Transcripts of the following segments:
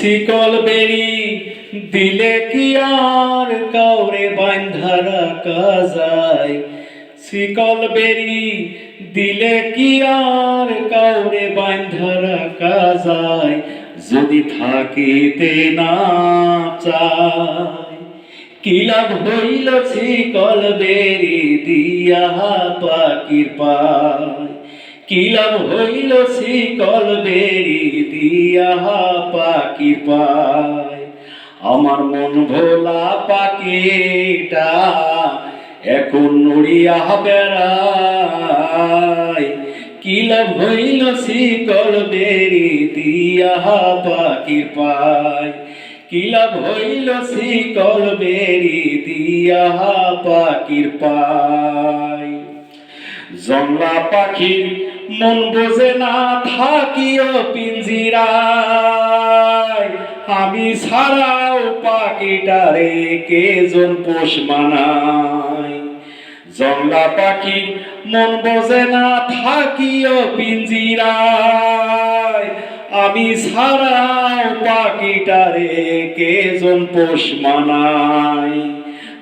শিকল বেরি, দিলে কি আর কাউরে বান্ধা রাখা যায় শিকল বেরি, দিলে কি আর কাউরে বান্ধা রাখা যায় যদি থাকিতে না চায়, কি লাভ হইল শিকল বেরি দিয়া পাকির পায়? কি লাভ হইল শিকল বেরি দিয়া পাকির পায়। আমার মন ভোলা পাখিটা এখন উড়িয়া বেড়ায়। কি লাভ হইল শিকল বেরি দিয়া পাখির পায়। কি লাভ হইল শিকল বেরি দিয়া পাখির পায়। জংলা পাখির মন বোঝে না থাকিও পিঞ্জিরায়। আমি ছাড়াও পাখিটারে কেজন পোষ মানায়? জংলা পাখির মন বোঝে না থাকিও পিঞ্জিরায়। আমি ছাড়াও পাখিটারে কেজন পোষ মানায়?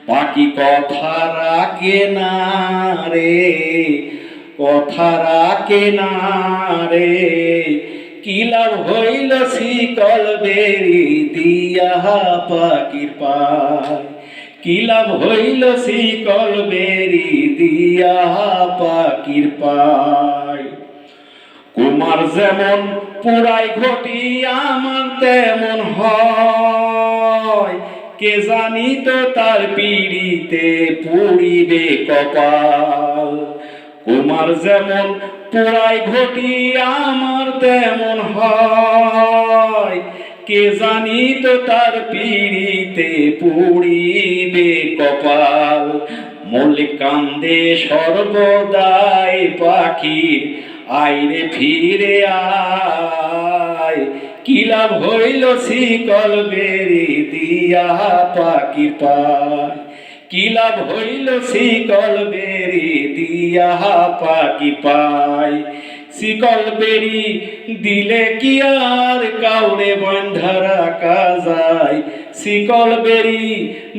পাখি কথা রাখে না রে, কথা রাখে না রে। কি লাভ হইল শিকল বেরি দিয়া পাখির পায়? কি লাভ হইল শিকল বেরি দিয়া পাখির পায়? কুমার যেমন পুরাই ঘটি আমার তেমন হয় কে জানি তো তার পিড়িতে পুরিবে কপাল। কুমার যেমন পুরাই ঘটি, আমার তেমন হয়। কে জানি তো তার পিড়িতে পুরিবে কপাল। মল্লিক কান্দে, সর্বদাই পাখির আইরে ফিরে আয়। কি লাভ হইল শিকল বেরি দিয়া পাখির পায়। কি লাভ হইল শিকল বেরি দিয়া পাখি পায়। শিকল বেরি দিলে কি আর কাউরে বন্ধা রাখা যায় শিকল বেরি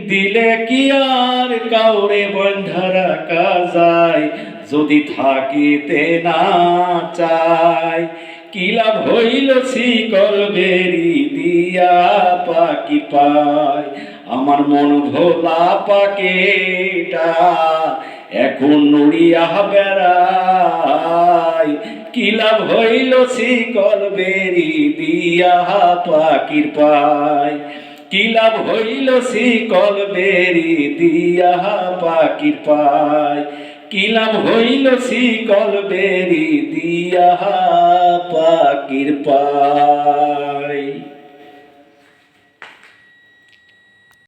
দিলে কি আর কাউরে বন্ধা রাখা যায় যদি থাকিতে না চায় কি লাভ হইল শিকল বেরি দিয়া পাখি পায়? আমার মন ভোলা পাকেটা এখন নড়িয়া বেড়ায়। কি লাভ হইল শিকল বেরি দিয়া পাখির পায়? কি লাভ হইল শিকল বেরি দিয়া পাখির পায়? কি লাভ হইল শিকল বেরি দিয়া পাখির পায়।